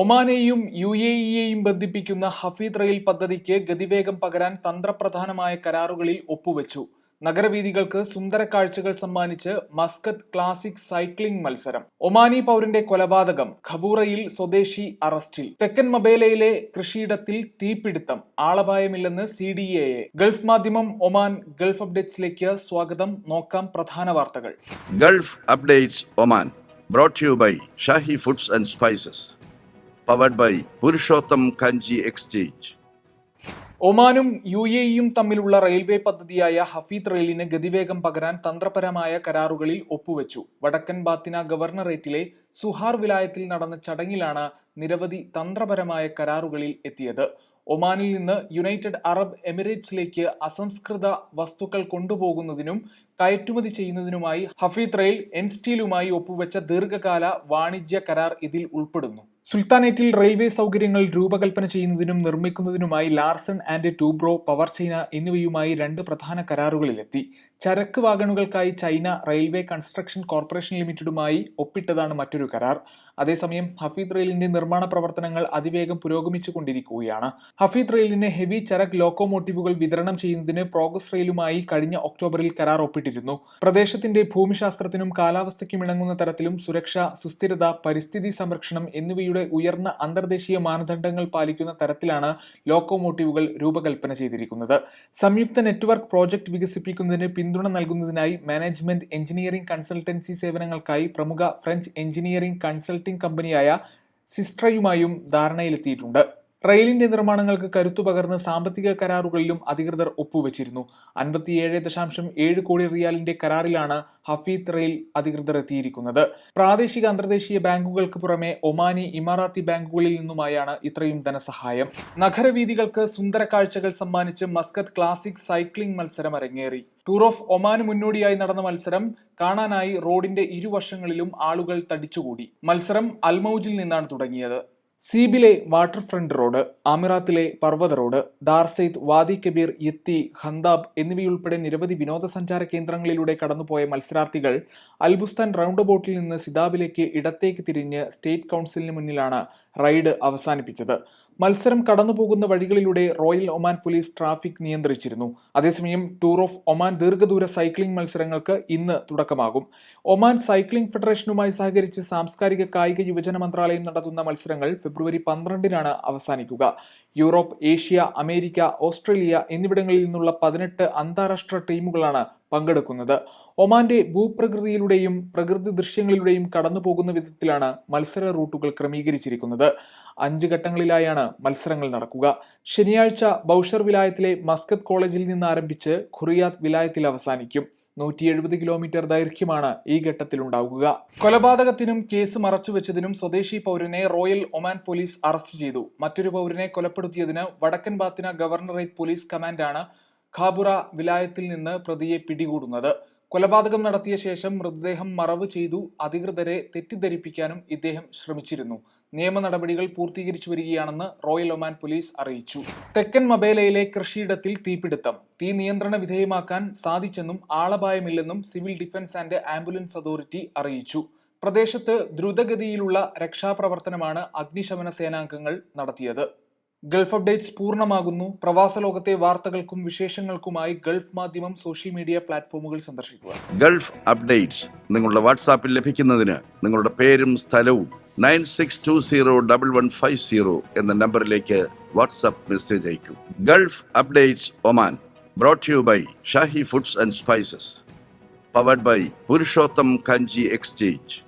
ഒമാനെയും U A ഇയെയും ബന്ധിപ്പിക്കുന്ന Hafeet rail പദ്ധതിക്ക് ഗതിവേഗം പകരാൻ തന്ത്രപ്രധാനമായ കരാറുകളിൽ ഒപ്പുവെച്ചു. നഗരവീഥികൾക്ക് സുന്ദര കാഴ്ചകൾ സമ്മാനിച്ച് മസ്കത്ത് ക്ലാസിക് സൈക്ലിംഗ് മത്സരം. ഒമാനി പൗരന്റെ കൊലപാതകം ഖബൂറയിൽ സ്വദേശി അറസ്റ്റിൽ. തെക്കൻ മബേലയിലെ കൃഷിയിടത്തിൽ തീപിടുത്തം ആളപായമില്ലെന്ന് C D A. Gulf Madhyamam Oman Gulf അപ്ഡേറ്റ്സിലേക്ക് സ്വാഗതം. നോക്കാം പ്രധാന വാർത്തകൾ. Gulf updates Oman brought you by Shahi foods and and Spices, by Purushottam Kanji exchange ഒമാനും U A ഇയും തമ്മിലുള്ള റെയിൽവേ പദ്ധതിയായ ഹഫീദ് റെയിലിന് ഗതിവേഗം പകരാൻ തന്ത്രപരമായ കരാറുകളിൽ ഒപ്പുവെച്ചു. വടക്കൻ ബാത്തിന ഗവർണറേറ്റിലെ സുഹാർ വിലായത്തിൽ നടന്ന ചടങ്ങിലാണ് നിരവധി തന്ത്രപരമായ കരാറുകളിൽ എത്തിയത്. ഒമാനിൽ നിന്ന് യുണൈറ്റഡ് അറബ് എമിറേറ്റ്സിലേക്ക് അസംസ്കൃത വസ്തുക്കൾ കൊണ്ടുപോകുന്നതിനും കയറ്റുമതി ചെയ്യുന്നതിനുമായി ഹഫീത്രയിൽ എൻ സ്റ്റീലുമായി ഒപ്പുവെച്ച ദീർഘകാല വാണിജ്യ കരാർ ഇതിൽ ഉൾപ്പെടുന്നു. സുൽത്താനേറ്റിൽ റെയിൽവേ സൗകര്യങ്ങൾ രൂപകൽപ്പന ചെയ്യുന്നതിനും നിർമ്മിക്കുന്നതിനുമായി Larsen and Toubro power China എന്നിവയുമായി രണ്ട് പ്രധാന കരാറുകളിലെത്തി. ചരക്ക് വാഗണുകൾക്കായി ചൈന റെയിൽവേ കൺസ്ട്രക്ഷൻ കോർപ്പറേഷൻ ലിമിറ്റഡുമായി ഒപ്പിട്ടതാണ് മറ്റൊരു കരാർ. അതേസമയം ഹഫീദ് റെയിലിന്റെ നിർമ്മാണ പ്രവർത്തനങ്ങൾ അതിവേഗം പുരോഗമിച്ചുകൊണ്ടിരിക്കുകയാണ്. ഹഫീദ് റെയിലിന് ഹെവി ചരക്ക് ലോക്കോമോട്ടീവുകൾ വിതരണം ചെയ്യുന്നതിന് പ്രോഗ്രസ് റെയിലുമായി കഴിഞ്ഞ ഒക്ടോബറിൽ കരാർ ഒപ്പിട്ടിരുന്നു പ്രദേശത്തിന്റെ ഭൂമിശാസ്ത്രത്തിനും കാലാവസ്ഥയ്ക്കും ഇണങ്ങുന്ന തരത്തിലും സുരക്ഷ സുസ്ഥിരത പരിസ്ഥിതി സംരക്ഷണം എന്നിവയുടെ ഉയർന്ന അന്തർദേശീയ മാനദണ്ഡങ്ങൾ പാലിക്കുന്ന തരത്തിലാണ് ലോക്കോമോട്ടീവുകൾ രൂപകൽപ്പന ചെയ്തിരിക്കുന്നത്. സംയുക്ത നെറ്റ്വർക്ക് പ്രോജക്ട് വികസിപ്പിക്കുന്നതിന് പിന്തുണ നൽകുന്നതിനായി മാനേജ്മെന്റ് എഞ്ചിനീയറിംഗ് കൺസൾട്ടൻസി സേവനങ്ങൾക്കായി പ്രമുഖ ഫ്രഞ്ച് എഞ്ചിനീയറിംഗ് കൺസൾട്ടിംഗ് കമ്പനിയായ സിസ്ട്രയുമായും ധാരണയിലെത്തിയിട്ടുണ്ട്. റെയിലിന്റെ നിർമ്മാണങ്ങൾക്ക് കരുത്തു പകർന്ന് സാമ്പത്തിക കരാറുകളിലും അധികൃതർ ഒപ്പുവെച്ചിരുന്നു. അൻപത്തിയേഴ് ദശാംശം ഏഴ് കോടി റിയാലിന്റെ കരാറിലാണ് ഹഫീദ് റെയിൽ അധികൃതർ എത്തിയിരിക്കുന്നത്. പ്രാദേശിക അന്തർദേശീയ ബാങ്കുകൾക്ക് പുറമെ ഒമാനി ഇമാറാത്തി ബാങ്കുകളിൽ നിന്നുമായാണ് ഇത്രയും ധനസഹായം. നഗരവീഥികൾക്ക് സുന്ദര കാഴ്ചകൾ സമ്മാനിച്ച് മസ്കത്ത് ക്ലാസിക് സൈക്ലിംഗ് മത്സരം അരങ്ങേറി. ടൂർ ഓഫ് ഒമാന് മുന്നോടിയായി നടന്ന മത്സരം കാണാനായി റോഡിന്റെ ഇരുവശങ്ങളിലും ആളുകൾ തടിച്ചുകൂടി. മത്സരം അൽമൌജിൽ നിന്നാണ് തുടങ്ങിയത്. സീബിലെ വാട്ടർ ഫ്രണ്ട് റോഡ് ആമിറാത്തിലെ പർവത റോഡ് ദാർസെയ്ത് വാദി കബീർ യത്തി ഖന്താബ് എന്നിവയുൾപ്പെടെ നിരവധി വിനോദസഞ്ചാര കേന്ദ്രങ്ങളിലൂടെ കടന്നുപോയ മത്സരാർത്ഥികൾ അൽബുസ്താൻ റൗണ്ട് ബോട്ടിൽ നിന്ന് സിതാബിലേക്ക് ഇടത്തേക്ക് തിരിഞ്ഞ് സ്റ്റേറ്റ് കൗൺസിലിന് മുന്നിലാണ് റൈഡ് അവസാനിപ്പിച്ചത്. മത്സരം കടന്നുപോകുന്ന വഴികളിലൂടെ റോയൽ ഒമാൻ പോലീസ് ട്രാഫിക് നിയന്ത്രിച്ചിരുന്നു. അതേസമയം ടൂർ ഓഫ് ഒമാൻ ദീർഘദൂര സൈക്ലിംഗ് മത്സരങ്ങൾക്ക് ഇന്ന് തുടക്കമാകും. ഒമാൻ സൈക്ലിംഗ് ഫെഡറേഷനുമായി സഹകരിച്ച് സാംസ്കാരിക കായിക യുവജന മന്ത്രാലയം നടത്തുന്ന മത്സരങ്ങൾ ഫെബ്രുവരി പന്ത്രണ്ടിനാണ് അവസാനിക്കുക. യൂറോപ്പ് ഏഷ്യ അമേരിക്ക ഓസ്ട്രേലിയ എന്നിവിടങ്ങളിൽ നിന്നുള്ള പതിനെട്ട് അന്താരാഷ്ട്ര ടീമുകളാണ് പങ്കെടുക്കുന്നത്. ഒമാന്റെ ഭൂപ്രകൃതിയിലൂടെയും പ്രകൃതി ദൃശ്യങ്ങളിലൂടെയും കടന്നു പോകുന്ന വിധത്തിലാണ് മത്സര റൂട്ടുകൾ ക്രമീകരിച്ചിരിക്കുന്നത്. അഞ്ച് ഘട്ടങ്ങളിലായാണ് മത്സരങ്ങൾ നടക്കുക. ശനിയാഴ്ച ബൌഷർ വിലായത്തിലെ മസ്കത്ത് കോളേജിൽ നിന്ന് ആരംഭിച്ച് ഖുറിയാത്ത് വിലായത്തിൽ അവസാനിക്കും. നൂറ്റി എഴുപത് കിലോമീറ്റർ ദൈർഘ്യമാണ് ഈ ഘട്ടത്തിൽ ഉണ്ടാവുക കൊലപാതകത്തിനും കേസ് മറച്ചുവെച്ചതിനും സ്വദേശി പൗരനെ റോയൽ ഒമാൻ പോലീസ് അറസ്റ്റ് ചെയ്തു. മറ്റൊരു പൗരനെ കൊലപ്പെടുത്തിയതിന് വടക്കൻ ബാത്തിന ഗവർണറേറ്റ് പോലീസ് കമാൻഡാണ് ഖാബുറ വിലായത്തിൽ നിന്ന് പ്രതിയെ പിടികൂടുന്നത്. കൊലപാതകം നടത്തിയ ശേഷം മൃതദേഹം മറവ് ചെയ്തു അധികൃതരെ തെറ്റിദ്ധരിപ്പിക്കാനും ഇദ്ദേഹം ശ്രമിച്ചിരുന്നു. നിയമ നടപടികൾ പൂർത്തീകരിച്ചു വരികയാണെന്ന് റോയൽ ഒമാൻ പോലീസ് അറിയിച്ചു. തെക്കൻ മബേലയിലെ കൃഷിയിടത്തിൽ തീപിടുത്തം. തീ നിയന്ത്രണ വിധേയമാക്കാൻ സാധിച്ചെന്നും ആളപായമില്ലെന്നും civil defence and ambulance authority അറിയിച്ചു. പ്രദേശത്ത് ദ്രുതഗതിയിലുള്ള രക്ഷാപ്രവർത്തനമാണ് അഗ്നിശമന സേനാംഗങ്ങൾ നടത്തിയത്. ഗൾഫ് അപ്ഡേറ്റ്സ് പൂർണമാകുന്നു. പ്രവാസ ലോകത്തെ വാർത്തകൾക്കും വിശേഷങ്ങൾക്കുമായി ഗൾഫ് മാധ്യമം സോഷ്യൽ മീഡിയ പ്ലാറ്റ്ഫോമുകൾ സന്ദർശിക്കുക. ഗൾഫ് അപ്ഡേറ്റ്സ് നിങ്ങളുടെ വാട്സാപ്പിൽ ലഭിക്കുന്നതിന് നിങ്ങളുടെ പേരും സ്ഥലവും nine six two zero double one five zero എന്ന നമ്പറിലേക്ക് വാട്സാപ്പ് മെസ്സേജ് അയക്കും. Gulf updates Oman brought you by Shahi foods and spices. Powered by Purushottam Kanji exchange.